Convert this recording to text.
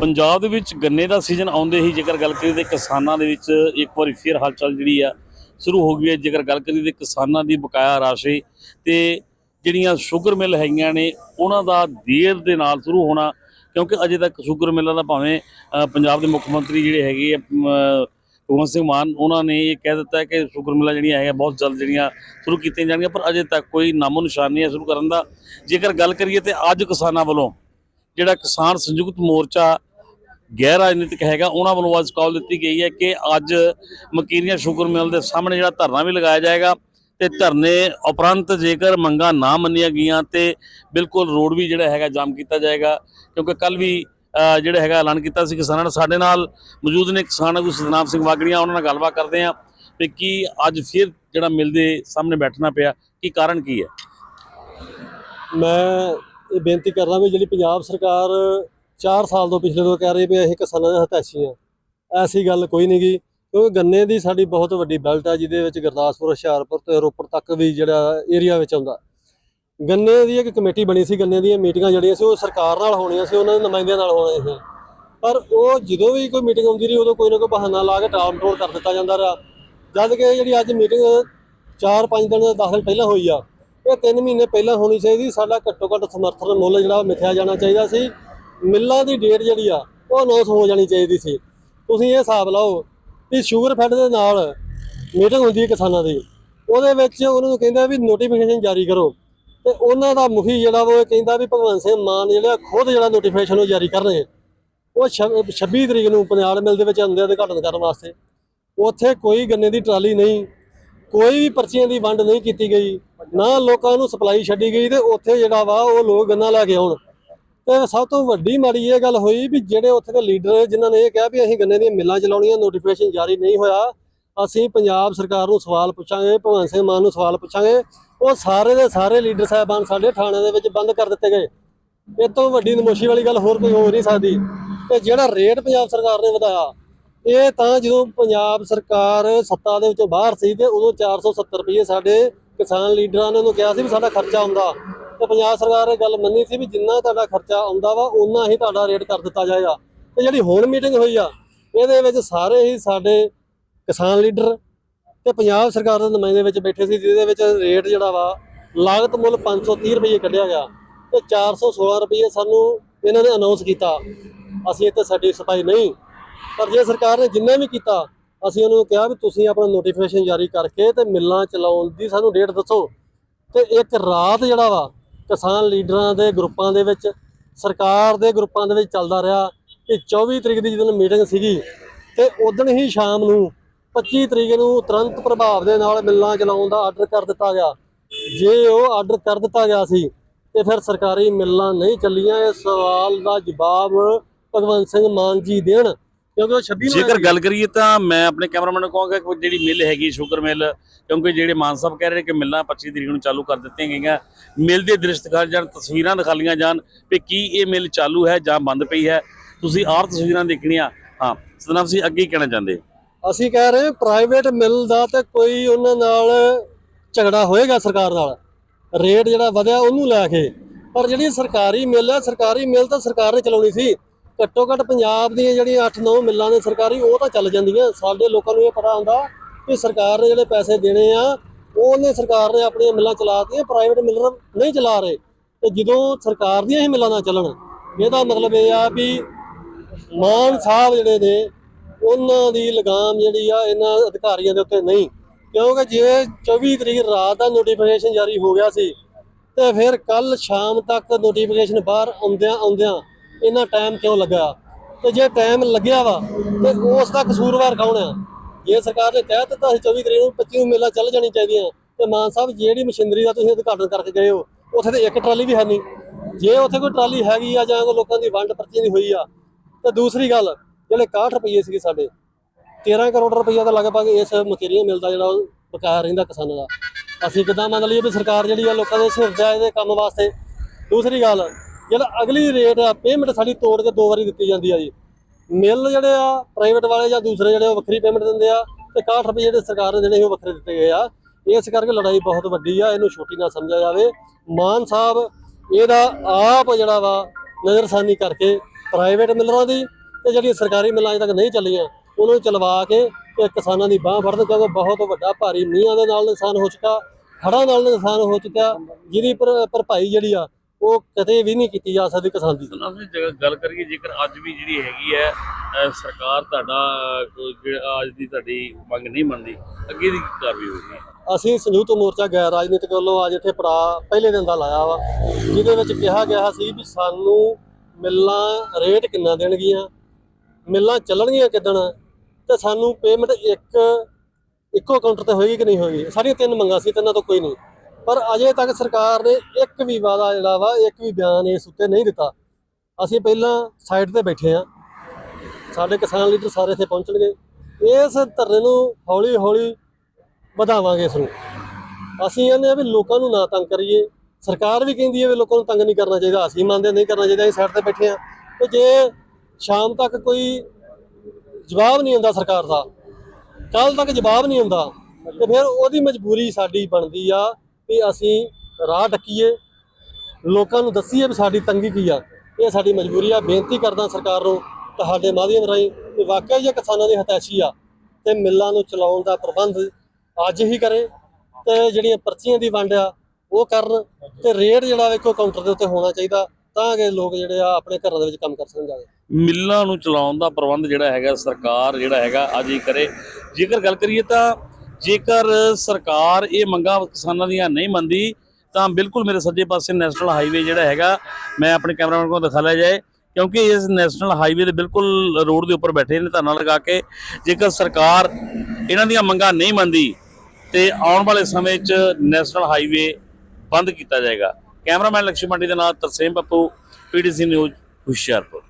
ਪੰਜਾਬ ਦੇ ਵਿੱਚ ਗੰਨੇ ਦਾ ਸੀਜ਼ਨ ਆਉਂਦੇ ਹੀ ਜੇਕਰ ਗੱਲ ਕਰੀਏ ਤੇ ਕਿਸਾਨਾਂ ਦੇ ਵਿੱਚ ਇੱਕ ਵਾਰੀ ਫਿਰ ਹਲਚਲ ਜਿਹੜੀ ਆ ਸ਼ੁਰੂ ਹੋ ਗਈ ਹੈ। ਜੇਕਰ ਗੱਲ ਕਰੀਏ ਤੇ ਕਿਸਾਨਾਂ ਦੀ ਬਕਾਇਆ ਰਾਸ਼ੀ ਤੇ ਜਿਹੜੀਆਂ ਸ਼ੂਗਰ ਮਿਲ ਹੈਗੀਆਂ ਨੇ ਉਹਨਾਂ ਦਾ ਦੇਰ ਦੇ ਨਾਲ ਸ਼ੁਰੂ ਹੋਣਾ ਕਿਉਂਕਿ ਅਜੇ ਤੱਕ ਸ਼ੂਗਰ ਮਿਲਾਂ ਦਾ ਭਾਵੇਂ ਪੰਜਾਬ ਦੇ ਮੁੱਖ ਮੰਤਰੀ ਜਿਹੜੇ ਹੈਗੇ ਆ, ਭਗਵੰਤ ਸਿੰਘ ਮਾਨ ਉਹਨਾਂ ਨੇ ਇਹ ਕਹਿ ਦਿੱਤਾ ਕਿ ਸ਼ੂਗਰ ਮਿਲਾਂ ਜਿਹੜੀਆਂ ਹੈਗੀਆਂ ਬਹੁਤ ਜਲਦ ਜਿਹੜੀਆਂ ਸ਼ੁਰੂ ਕੀਤੀਆਂ ਜਾਣਗੀਆਂ ਪਰ ਅਜੇ ਤੱਕ ਕੋਈ ਨਾਮੋ ਨਿਸ਼ਾਨ ਨਹੀਂ ਹੈ ਸ਼ੁਰੂ ਕਰਨ ਦਾ ਜੇਕਰ ਗੱਲ ਕਰੀਏ ਤੇ ਅੱਜ ਕਿਸਾਨਾਂ ਵੱਲੋਂ ਜਿਹੜਾ ਕਿਸਾਨ ਸੰਯੁਕਤ ਮੋਰਚਾ ਗੈਰ ਰਾਜਨੀਤਿਕ ਹੈਗਾ, ਉਹਨਾਂ ਵੱਲੋਂ ਅੱਜ ਕਾਲ ਦਿੱਤੀ ਗਈ ਹੈ ਕਿ ਅੱਜ ਮਕੀਰੀਆਂ ਸ਼ੂਗਰ ਮਿਲ ਦੇ ਸਾਹਮਣੇ ਜਿਹੜਾ ਧਰਨਾ ਵੀ ਲਗਾਇਆ ਜਾਏਗਾ ਤੇ ਧਰਨੇ ਉਪਰੰਤ ਜੇਕਰ ਮੰਗਾਂ ਨਾ ਮੰਨੀਆਂ ਗਈਆਂ ਤੇ ਬਿਲਕੁਲ ਰੋਡ ਵੀ ਜਿਹੜਾ ਹੈਗਾ ਜਾਮ ਕੀਤਾ ਜਾਏਗਾ, ਕਿਉਂਕਿ ਕੱਲ ਵੀ ਜਿਹੜਾ ਹੈਗਾ ਐਲਾਨ ਕੀਤਾ ਸੀ ਕਿਸਾਨਾਂ ਨੇ, ਸਾਡੇ ਨਾਲ ਮੌਜੂਦ ਨੇ ਕਿਸਾਨ ਆਗੂ ਸਤਨਾਮ ਸਿੰਘ ਵਾਗੜੀਆਂ, ਉਹਨਾਂ ਨਾਲ ਗੱਲਬਾਤ ਕਰਦੇ ਹਾਂ ਵੀ ਕੀ ਅੱਜ ਫਿਰ ਜਿਹੜਾ ਮਿਲਦੇ ਸਾਹਮਣੇ ਬੈਠਣਾ ਪਿਆ, ਕੀ ਕਾਰਨ ਕੀ ਹੈ? ਮੈਂ ਇਹ ਬੇਨਤੀ ਕਰਦਾ ਵੀ ਜਿਹੜੀ ਪੰਜਾਬ ਸਰਕਾਰ 4 ਸਾਲ ਤੋਂ ਪਿਛਲੇ ਤੋਂ ਕਹਿ ਰਹੇ ਵੀ ਅਸੀਂ ਕਿਸਾਨਾਂ ਦੇ ਹਤਾਸ਼ੀ ਆ ਐਸੀ ਗੱਲ ਕੋਈ ਨਹੀਂ ਗੀ। ਕਿਉਂਕਿ ਗੰਨੇ ਦੀ ਸਾਡੀ ਬਹੁਤ ਵੱਡੀ ਬੈਲਟ ਆ, ਜਿਹਦੇ ਵਿੱਚ ਗੁਰਦਾਸਪੁਰ, ਹੁਸ਼ਿਆਰਪੁਰ ਤੇ ਰੋਪੜ ਤੱਕ ਵੀ ਜਿਹੜਾ ਏਰੀਆ ਵਿੱਚ ਆਉਂਦਾ। ਗੰਨੇ ਦੀ ਇੱਕ ਕਮੇਟੀ ਬਣੀ ਸੀ, ਗੰਨੇ ਦੀਆਂ ਮੀਟਿੰਗਾਂ ਜਿਹੜੀਆਂ ਸੀ, ਉਹ ਸਰਕਾਰ ਨਾਲ ਹੋਣੀਆਂ ਸੀ, ਉਹਨਾਂ ਦੇ ਨੁਮਾਇੰਦਿਆਂ ਨਾਲ ਹੋਣੀਆਂ ਸੀ। ਪਰ ਉਹ ਜਦੋਂ ਵੀ ਕੋਈ ਮੀਟਿੰਗ ਆਉਂਦੀ ਰਹੀ, ਉਦੋਂ ਕੋਈ ਨਾ ਕੋਈ ਬਹਾਨਾ ਲਾ ਕੇ ਟਾਲ ਮਟੋਲ ਕਰ ਦਿੱਤਾ ਜਾਂਦਾ ਰਿਹਾ। ਜਦ ਕਿ ਜਿਹੜੀ ਅੱਜ ਮੀਟਿੰਗ 4-5 ਦਿਨ 10 ਦਿਨ ਪਹਿਲਾਂ ਹੋਈ ਆ, ਇਹ 3 ਮਹੀਨੇ ਪਹਿਲਾਂ ਹੋਣੀ ਚਾਹੀਦੀ। ਸਾਡਾ ਘੱਟੋ ਘੱਟ ਸਮਰਥਨ, ਮੁੱਲ ਜਿਹੜਾ ਉਹ ਮਿਥਿਆ ਜਾਣਾ ਚਾਹੀਦਾ ਸੀ। ਮਿੱਲਾਂ ਦੀ ਡੇਟ ਜਿਹੜੀ ਆ, ਉਹ ਅਨਾਉਂਸ ਹੋ ਜਾਣੀ ਚਾਹੀਦੀ ਸੀ। ਤੁਸੀਂ ਇਹ ਹਿਸਾਬ ਲਾਓ ਕਿ ਸ਼ੂਗਰ ਫੈਡ ਦੇ ਨਾਲ ਮੀਟਿੰਗ ਹੁੰਦੀ ਹੈ ਕਿਸਾਨਾਂ ਦੀ। ਉਹਦੇ ਵਿੱਚ ਉਹਨਾਂ ਨੂੰ ਕਹਿੰਦਾ ਵੀ ਨੋਟੀਫਿਕੇਸ਼ਨ ਜਾਰੀ ਕਰੋ। ਤੇ ਉਹਨਾਂ ਦਾ ਮੁਖੀ ਜਿਹੜਾ ਵਾ, ਉਹ ਕਹਿੰਦਾ ਵੀ ਭਗਵੰਤ ਸਿੰਘ ਮਾਨ ਜਿਹੜਾ ਖੁਦ ਜਿਹੜਾ ਨੋਟੀਫਿਕੇਸ਼ਨ ਉਹ ਜਾਰੀ ਕਰਨਗੇ ਉਹ ਛ- 26 ਤਰੀਕ ਨੂੰ ਪੰਜਾਬ ਮਿਲ ਦੇ ਵਿੱਚ ਆਉਂਦੇ ਉਦਘਾਟਨ ਕਰਨ ਵਾਸਤੇ। ਉੱਥੇ ਕੋਈ ਗੰਨੇ ਦੀ ਟਰਾਲੀ ਨਹੀਂ, ਕੋਈ ਵੀ ਪਰਚੀਆਂ ਦੀ ਵੰਡ ਨਹੀਂ ਕੀਤੀ ਗਈ। ਨਾ ਲੋਕਾਂ ਨੂੰ ਸਪਲਾਈ ਛੱਡੀ ਗਈ ਤੇ ਉੱਥੇ ਜਿਹੜਾ ਵਾ, ਉਹ ਲੋਕ ਗੰਨਾ ਲੈ ਕੇ ਆਉਣ। ਤੇ ਸਭ ਤੋਂ ਵੱਡੀ ਮਾੜੀ ਇਹ ਗੱਲ ਹੋਈ ਵੀ ਜਿਹੜੇ ਉੱਥੇ ਦੇ ਲੀਡਰ ਜਿਨ੍ਹਾਂ ਨੇ ਇਹ ਕਿਹਾ ਵੀ ਅਸੀਂ ਗੰਨੇ ਦੀਆਂ ਮਿੱਲਾਂ ਚਲਾਉਣੀਆਂ ਨੋਟੀਫਿਕੇਸ਼ਨ ਜਾਰੀ ਨਹੀਂ ਹੋਇਆ, ਅਸੀਂ ਪੰਜਾਬ ਸਰਕਾਰ ਨੂੰ ਸਵਾਲ ਪੁੱਛਾਂਗੇ, ਭਗਵੰਤ ਸਿੰਘ ਮਾਨ ਨੂੰ ਸਵਾਲ ਪੁੱਛਾਂਗੇ, ਉਹ ਸਾਰੇ ਦੇ ਸਾਰੇ ਲੀਡਰ ਸਾਹਿਬਾਨ ਸਾਡੇ ਥਾਣੇ ਦੇ ਵਿੱਚ ਬੰਦ ਕਰ ਦਿੱਤੇ ਗਏ। ਇਹ ਤੋਂ ਵੱਡੀ ਨਮੋਸ਼ੀ ਵਾਲੀ ਗੱਲ ਹੋਰ ਕੋਈ ਹੋ ਨਹੀਂ ਸਕਦੀ। ਤੇ ਜਿਹੜਾ ਰੇਟ ਪੰਜਾਬ ਸਰਕਾਰ ਨੇ ਵਧਾਇਆ, ਇਹ ਤਾਂ ਜਦੋਂ ਪੰਜਾਬ ਸਰਕਾਰ ਸੱਤਾ ਦੇ ਵਿੱਚੋਂ ਬਾਹਰ ਸੀ ਤੇ ਉਦੋਂ 470 ਰੁਪਏ ਸਾਡੇ ਕਿਸਾਨ ਲੀਡਰਾਂ ਨੇ ਉਹਨੂੰ ਕਿਹਾ ਸੀ ਵੀ ਸਾਡਾ ਖਰਚਾ ਹੁੰਦਾ ਤੇ ਪੰਜਾਬ ਸਰਕਾਰ ਇਹ ਗੱਲ ਮੰਨੀ ਸੀ ਵੀ ਜਿੰਨਾ ਤੁਹਾਡਾ ਖਰਚਾ ਆਉਂਦਾ ਵਾ ਉਨਾ ਹੀ ਤੁਹਾਡਾ ਰੇਟ ਕਰ ਦਿੱਤਾ ਜਾਏਗਾ ਤੇ ਜਿਹੜੀ ਹੁਣ ਮੀਟਿੰਗ ਹੋਈ ਆ, ਇਹਦੇ ਵਿੱਚ ਸਾਰੇ ਹੀ ਸਾਡੇ ਕਿਸਾਨ ਲੀਡਰ ਤੇ ਪੰਜਾਬ ਸਰਕਾਰ ਦੇ ਨੁਮਾਇੰਦੇ ਵਿੱਚ ਬੈਠੇ ਸੀ, ਜਿਹਦੇ ਵਿੱਚ ਰੇਟ ਜਿਹੜਾ ਵਾ, ਲਾਗਤ ਮੁੱਲ 530 ਰੁਪਏ ਕੱਢਿਆ ਗਿਆ ਤੇ 416 ਰੁਪਏ ਸਾਨੂੰ ਇਹਨਾਂ ਨੇ ਅਨਾਉਂਸ ਕੀਤਾ। ਅਸੀਂ ਇੱਥੇ ਸਾਡੀ ਸਫ਼ਾਈ ਨਹੀਂ, ਪਰ ਜੇ ਸਰਕਾਰ ਨੇ ਜਿੰਨਾ ਵੀ ਕੀਤਾ, ਅਸੀਂ ਉਹਨੂੰ ਕਿਹਾ ਵੀ ਤੁਸੀਂ ਆਪਣਾ ਨੋਟੀਫਿਕੇਸ਼ਨ ਜਾਰੀ ਕਰਕੇ ਤੇ ਮਿੱਲਾਂ ਚਲਾਉਣ ਦੀ ਸਾਨੂੰ ਡੇਟ ਦੱਸੋ। ਤੇ ਇੱਕ ਰਾਤ ਜਿਹੜਾ ਵਾ ਕਿਸਾਨ ਲੀਡਰਾਂ ਦੇ ਗਰੁੱਪਾਂ ਦੇ ਵਿੱਚ, ਸਰਕਾਰ ਦੇ ਗਰੁੱਪਾਂ ਦੇ ਵਿੱਚ ਚੱਲਦਾ ਰਿਹਾ ਕਿ 24 ਤਰੀਕ ਦੀ ਜਦੋਂ ਮੀਟਿੰਗ ਸੀਗੀ ਤੇ ਉਦੋਂ ਹੀ ਸ਼ਾਮ ਨੂੰ 25 ਤਰੀਕ ਨੂੰ ਤੁਰੰਤ ਪ੍ਰਭਾਵ ਦੇ ਨਾਲ ਮਿੱਲਾਂ ਚਲਾਉਣ ਦਾ ਆਰਡਰ ਕਰ ਦਿੱਤਾ ਗਿਆ। ਜੇ ਉਹ ਆਰਡਰ ਕਰ ਦਿੱਤਾ ਗਿਆ ਸੀ, ਤੇ ਫਿਰ ਸਰਕਾਰੀ ਮਿੱਲਾਂ ਨਹੀਂ ਚੱਲੀਆਂ। ਇਹ ਸਵਾਲ ਦਾ ਜਵਾਬ ਭਗਵੰਤ ਸਿੰਘ ਮਾਨ ਜੀ ਦੇਣ। ਕਿਉਂਕਿ ਉਹ 26 ਨੂੰ ਜੇਕਰ ਗੱਲ ਕਰੀਏ ਤਾਂ ਮੈਂ ਆਪਣੇ ਕੈਮਰਾਮੈਨ ਨੂੰ ਕਹਾਂਗਾ ਕਿ ਜਿਹੜੀ ਮਿਲ ਹੈਗੀ ਸ਼ੂਗਰ ਮਿਲ ਕਿਉਂਕਿ ਜਿਹੜੇ ਮਾਨ ਸਾਹਿਬ ਕਹਿ ਰਹੇ ਕਿ ਮਿਲਾਂ 25 ਤਰੀਕ ਨੂੰ ਚਾਲੂ ਕਰ ਦਿੱਤੀਆਂ ਗਈਆਂ। ਮਿਲ ਦੇ ਦ੍ਰਿਸ਼ ਦਿਖਾਏ ਜਾਣ ਤਸਵੀਰਾਂ ਦਿਖਾਲੀਆਂ ਜਾਣ ਵੀ ਕੀ ਇਹ ਮਿਲ ਚਾਲੂ ਹੈ ਜਾਂ ਬੰਦ ਪਈ ਹੈ। ਤੁਸੀਂ ਆਰ ਤਸਵੀਰਾਂ ਦੇਖਣੀਆਂ। ਹਾਂ ਸਤਨਾਮ ਸਿੰਘ ਅੱਗੇ ਕੀ ਕਹਿਣਾ ਚਾਹੁੰਦੇ ਅਸੀਂ ਕਹਿ ਰਹੇ ਪ੍ਰਾਈਵੇਟ ਮਿਲ ਦਾ ਤੇ ਕੋਈ ਉਹਨਾਂ ਨਾਲ ਝਗੜਾ ਹੋਏਗਾ ਸਰਕਾਰ ਨਾਲ। ਰੇਟ ਜਿਹੜਾ ਵਧਿਆ ਉਹਨੂੰ ਲੈ ਕੇ। ਪਰ ਜਿਹੜੀ ਸਰਕਾਰੀ ਮਿਲ ਹੈ ਸਰਕਾਰੀ ਮਿਲ ਤਾਂ ਸਰਕਾਰ ਨੇ ਚਲਾਉਣੀ ਸੀ। ਘੱਟੋ ਘੱਟ ਪੰਜਾਬ ਦੀਆਂ ਜਿਹੜੀਆਂ 8-9 ਮਿੱਲਾਂ ਨੇ ਸਰਕਾਰੀ, ਉਹ ਤਾਂ ਚੱਲ ਜਾਂਦੀਆਂ। ਸਾਡੇ ਲੋਕਾਂ ਨੂੰ ਇਹ ਪਤਾ ਹੁੰਦਾ ਕਿ ਸਰਕਾਰ ਨੇ ਜਿਹੜੇ ਪੈਸੇ ਦੇਣੇ ਆ, ਉਹਨੇ ਸਰਕਾਰ ਨੇ ਆਪਣੀਆਂ ਮਿੱਲਾਂ ਚਲਾਤੀਆਂ ਪ੍ਰਾਈਵੇਟ ਮਿਲਰ ਨਹੀਂ ਚਲਾ ਰਹੇ। ਤੇ ਜਦੋਂ ਸਰਕਾਰ ਦੀਆਂ ਹੀ ਮਿੱਲਾਂ ਨਾ ਚੱਲਣ, ਇਹਦਾ ਮਤਲਬ ਇਹ ਆ ਵੀ ਮਾਨ ਸਾਹਿਬ ਜਿਹੜੇ ਨੇ, ਉਹਨਾਂ ਦੀ ਲਗਾਮ ਜਿਹੜੀ ਆ, ਇਹਨਾਂ ਅਧਿਕਾਰੀਆਂ ਦੇ ਉੱਤੇ ਨਹੀਂ। ਕਿਉਂਕਿ ਜੇ 24 ਤਰੀਕ ਰਾਤ ਦਾ ਨੋਟੀਫਿਕੇਸ਼ਨ ਜਾਰੀ ਹੋ ਗਿਆ ਸੀ, ਤੇ ਫਿਰ ਕੱਲ ਸ਼ਾਮ ਤੱਕ ਨੋਟੀਫਿਕੇਸ਼ਨ ਬਾਹਰ ਆਉਂਦਿਆਂ ਆਉਂਦਿਆਂ ਇੰਨਾ ਟਾਈਮ ਕਿਉਂ ਲੱਗਾ? ਤੇ ਜੇ ਟਾਈਮ ਲੱਗਿਆ ਵਾ, ਤੇ ਉਸ ਦਾ ਕਸੂਰਵਾਰ ਕੌਣ ਆ? ਜੇ ਸਰਕਾਰ ਨੇ ਕਹਿ ਦਿੱਤਾ ਸੀ 24 ਤਰੀਕ ਨੂੰ 25 ਨੂੰ ਮੇਲਾ ਚੱਲ ਜਾਣੀ ਚਾਹੀਦੀਆਂ ਤੇ ਮਾਨ ਸਾਹਿਬ, ਜਿਹੜੀ ਮਸ਼ੀਨਰੀ ਦਾ ਤੁਸੀਂ ਉਦਘਾਟਨ ਕਰਕੇ ਗਏ ਹੋ, ਉੱਥੇ ਤੇ ਇੱਕ ਟਰਾਲੀ ਵੀ ਹੈ ਨਹੀਂ। ਜੇ ਉੱਥੇ ਕੋਈ ਟਰਾਲੀ ਹੈਗੀ ਆ ਜਾਂ ਕੋਈ ਲੋਕਾਂ ਦੀ ਵੰਡ ਪਰਚੀ ਦੀ ਹੋਈ ਆ, ਤੇ ਦੂਸਰੀ ਗੱਲ, ਜਿਹੜੇ 61 ਰੁਪਏ ਸੀਗੇ ਸਾਡੇ 13 ਕਰੋੜ ਰੁਪਈਆ ਦਾ ਲਗਭਗ ਇਸ ਮਕੀਰੀਆਂ ਮਿਲਦਾ ਜਿਹੜਾ ਉਹ ਬਕਾਇਆ ਰਹਿੰਦਾ ਕਿਸਾਨਾਂ ਦਾ। ਅਸੀਂ ਕਿੱਦਾਂ ਮੰਨ ਲਈਏ ਵੀ ਸਰਕਾਰ ਜਿਹੜੀ ਆ ਲੋਕਾਂ ਦੇ ਸਿਰ ਤੇ ਇਹਦੇ ਕੰਮ ਵਾਸਤੇ। ਦੂਸਰੀ ਗੱਲ ਜਿਹੜਾ ਅਗਲੀ ਰੇਟ ਆ ਪੇਮੈਂਟ ਸਾਡੀ ਤੋੜ ਕੇ ਦੋ ਵਾਰੀ ਦਿੱਤੀ ਜਾਂਦੀ ਆ ਜੀ। ਮਿਲ ਜਿਹੜੇ ਆ ਪ੍ਰਾਈਵੇਟ ਵਾਲੇ ਜਾਂ ਦੂਸਰੇ ਜਿਹੜੇ ਉਹ ਵੱਖਰੀ ਪੇਮੈਂਟ ਦਿੰਦੇ ਆ ਤੇ 61 ਰੁਪਏ ਜਿਹੜੇ ਸਰਕਾਰ ਨੇ ਦੇਣੇ ਉਹ ਵੱਖਰੇ ਦਿੱਤੇ ਗਏ ਆ। ਇਸ ਕਰਕੇ ਲੜਾਈ ਬਹੁਤ ਵੱਡੀ ਆ, ਇਹਨੂੰ ਛੋਟੀ ਨਾ ਸਮਝਿਆ ਜਾਵੇ। ਮਾਨ ਸਾਹਿਬ, ਇਹਦਾ ਆਪ ਜਿਹੜਾ ਵਾ ਨਜ਼ਰਸਾਨੀ ਕਰਕੇ ਪ੍ਰਾਈਵੇਟ ਮਿਲਰਾਂ ਦੀ ਤੇ ਜਿਹੜੀਆਂ ਸਰਕਾਰੀ ਮਿਲਾਂ ਅਜੇ ਤੱਕ ਨਹੀਂ ਚੱਲੀਆਂ, ਉਹਨਾਂ ਨੂੰ ਚਲਵਾ ਕੇ ਤੇ ਕਿਸਾਨਾਂ ਦੀ ਬਾਹ ਫੜਨ ਕਿਉਂਕਿ ਬਹੁਤ ਵੱਡਾ ਭਾਰੀ ਮੀਂਹਾਂ ਦੇ ਨਾਲ ਨੁਕਸਾਨ ਹੋ ਚੁੱਕਾ, ਹੜ੍ਹਾਂ ਨਾਲ ਨੁਕਸਾਨ ਹੋ ਚੁੱਕਾ ਜਿਹਦੀ ਭਰ- ਭਰਪਾਈ ਜਿਹੜੀ ਆ ਉਹ ਕਦੇ ਵੀ ਨਹੀਂ ਕੀਤੀ ਜਾ ਸਕਦੀ ਕਿਸਾਨ ਦੀ। ਜੀ ਜੇ ਗੱਲ ਕਰੀਏ ਜੇਕਰ ਅੱਜ ਵੀ ਜਿਹੜੀ ਹੈਗੀ ਹੈ ਸਰਕਾਰ ਤੁਹਾਡਾ ਅੱਜ ਦੀ ਤੁਹਾਡੀ ਮੰਗ ਨਹੀਂ ਮੰਨਦੀ ਅੱਗੇ ਦੀ ਕਾਰਵਾਈ ਹੋਵੇਗੀ ਅਸੀਂ ਸੰਯੁਕਤ ਮੋਰਚਾ ਗੈਰ ਰਾਜਨੀਤਿਕ ਵੱਲੋਂ ਅੱਜ ਇੱਥੇ ਪੜਾ ਪਹਿਲੇ ਦਿਨ ਦਾ ਲਾਇਆ ਵਾ ਜਿਹਦੇ ਵਿੱਚ ਕਿਹਾ ਗਿਆ ਸੀ ਵੀ ਸਾਨੂੰ ਮਿੱਲਾਂ ਰੇਟ ਕਿੰਨਾ ਦੇਣਗੀਆਂ ਮਿੱਲਾਂ ਚੱਲਣਗੀਆਂ ਕਿੱਦਣ ਤੇ ਸਾਨੂੰ ਪੇਮੈਂਟ ਇੱਕ ਇੱਕੋ ਕਾਊਂਟਰ ਤੇ ਹੋਏਗੀ ਕਿ ਨਹੀਂ ਹੋਏਗੀ? ਸਾਡੀਆਂ ਤਿੰਨ ਮੰਗਾਂ ਸੀ ਤਿੰਨਾਂ ਤੋਂ ਕੋਈ ਨਹੀਂ। ਪਰ ਅਜੇ ਤੱਕ ਸਰਕਾਰ ਨੇ ਇੱਕ ਵੀ ਵਾਅਦਾ ਜਿਹੜਾ ਵਾ, ਇੱਕ ਵੀ ਬਿਆਨ ਇਸ ਉੱਤੇ ਨਹੀਂ ਦਿੱਤਾ। ਅਸੀਂ ਪਹਿਲਾਂ ਸਾਈਡ ਤੇ ਬੈਠੇ ਆ ਸਾਡੇ ਕਿਸਾਨ ਲੀਡਰ ਸਾਰੇ ਇੱਥੇ ਪਹੁੰਚਣਗੇ। ਇਸ ਧਰਨੇ ਨੂੰ ਹੌਲੀ ਹੌਲੀ ਵਧਾਵਾਂਗੇ ਇਸ ਨੂੰ। ਅਸੀਂ ਕਹਿੰਦੇ ਆ ਵੀ ਲੋਕਾਂ ਨੂੰ ਨਾ ਤੰਗ ਕਰੀਏ। ਸਰਕਾਰ ਵੀ ਕਹਿੰਦੀ ਹੈ ਵੀ ਲੋਕਾਂ ਨੂੰ ਤੰਗ ਨਹੀਂ ਕਰਨਾ ਚਾਹੀਦਾ। ਅਸੀਂ ਮੰਨਦੇ ਨਹੀਂ ਕਰਨਾ ਚਾਹੀਦਾ। ਅਸੀਂ ਸਾਈਡ ਤੇ ਬੈਠੇ ਆ ਤੇ ਜੇ ਸ਼ਾਮ ਤੱਕ ਕੋਈ ਜਵਾਬ ਨਹੀਂ ਹੁੰਦਾ ਸਰਕਾਰ ਦਾ ਕੱਲ ਤੱਕ ਜਵਾਬ ਨਹੀਂ ਹੁੰਦਾ, ਤੇ ਫਿਰ ਉਹਦੀ ਮਜਬੂਰੀ ਸਾਡੀ ਬਣਦੀ ਆ। ਵੀ ਅਸੀਂ ਰਾਹ ਡੱਕੀਏ ਲੋਕਾਂ ਨੂੰ ਦੱਸੀਏ ਵੀ ਸਾਡੀ ਤੰਗੀ ਕੀ ਆ। ਇਹ ਸਾਡੀ ਮਜਬੂਰੀ ਆ। ਬੇਨਤੀ ਕਰਦਾ ਸਰਕਾਰ ਨੂੰ ਤੁਹਾਡੇ ਮਾਧਿਅਮ ਰਾਹੀਂ ਕਿ ਵਾਕਿਆ ਜੇ ਕਿਸਾਨਾਂ ਦੀ ਹਤਾਸ਼ੀ ਆ ਤੇ ਮਿੱਲਾਂ ਨੂੰ ਚਲਾਉਣ ਦਾ ਪ੍ਰਬੰਧ ਅੱਜ ਹੀ ਕਰੇ ਤੇ ਜਿਹੜੀਆਂ ਪਰਚੀਆਂ ਦੀ ਵੰਡ ਆ, ਉਹ ਕਰਨ ਤੇ ਰੇਟ ਜਿਹੜਾ ਵੇਖੋ ਕਾਊਂਟਰ ਦੇ ਉੱਤੇ ਹੋਣਾ ਚਾਹੀਦਾ ਤਾਂ ਕਿ ਲੋਕ ਜਿਹੜੇ ਆ ਆਪਣੇ ਘਰਾਂ ਦੇ ਵਿੱਚ ਕੰਮ ਕਰ ਸਕਣ ਜਾਵੇ ਮਿੱਲਾਂ ਨੂੰ ਚਲਾਉਣ ਦਾ ਪ੍ਰਬੰਧ ਜਿਹੜਾ ਹੈਗਾ ਸਰਕਾਰ ਜਿਹੜਾ ਹੈਗਾ ਅੱਜ ਹੀ ਕਰੇ। ਜੇਕਰ ਗੱਲ ਕਰੀਏ ਤਾਂ ਜੇਕਰ ਸਰਕਾਰ ਇਹ ਮੰਗਾਂ ਕਿਸਾਨਾਂ ਦੀਆਂ ਨਹੀਂ ਮੰਨਦੀ, ਤਾਂ ਬਿਲਕੁਲ ਮੇਰੇ ਸੱਜੇ ਪਾਸੇ ਨੈਸ਼ਨਲ ਹਾਈਵੇ ਜਿਹੜਾ ਹੈਗਾ, ਮੈਂ ਆਪਣੇ ਕੈਮਰਾਮੈਨ ਕੋਲ ਦਿਖਾ ਲਿਆ ਜਾਏ, ਕਿਉਂਕਿ ਇਸ ਨੈਸ਼ਨਲ ਹਾਈਵੇ ਦੇ ਬਿਲਕੁਲ ਰੋਡ ਦੇ ਉੱਪਰ ਬੈਠੇ ਨੇ ਧਰਨਾ ਲਗਾ ਕੇ, ਜੇਕਰ ਸਰਕਾਰ ਇਹਨਾਂ ਦੀਆਂ ਮੰਗਾਂ ਨਹੀਂ ਮੰਨਦੀ, ਤੇ ਆਉਣ ਵਾਲੇ ਸਮੇਂ 'ਚ ਨੈਸ਼ਨਲ ਹਾਈਵੇ ਬੰਦ ਕੀਤਾ ਜਾਏਗਾ। ਕੈਮਰਾਮੈਨ ਲక్ష్ਮੀ ਮੰਡੀ ਦੇ ਨਾਲ ਤਰਸੇਮ ਪੱਪੂ ਪੀਡੀਸੀ ਨਿਊਜ਼ ਹੁਸ਼ਿਆਰਪੁਰ।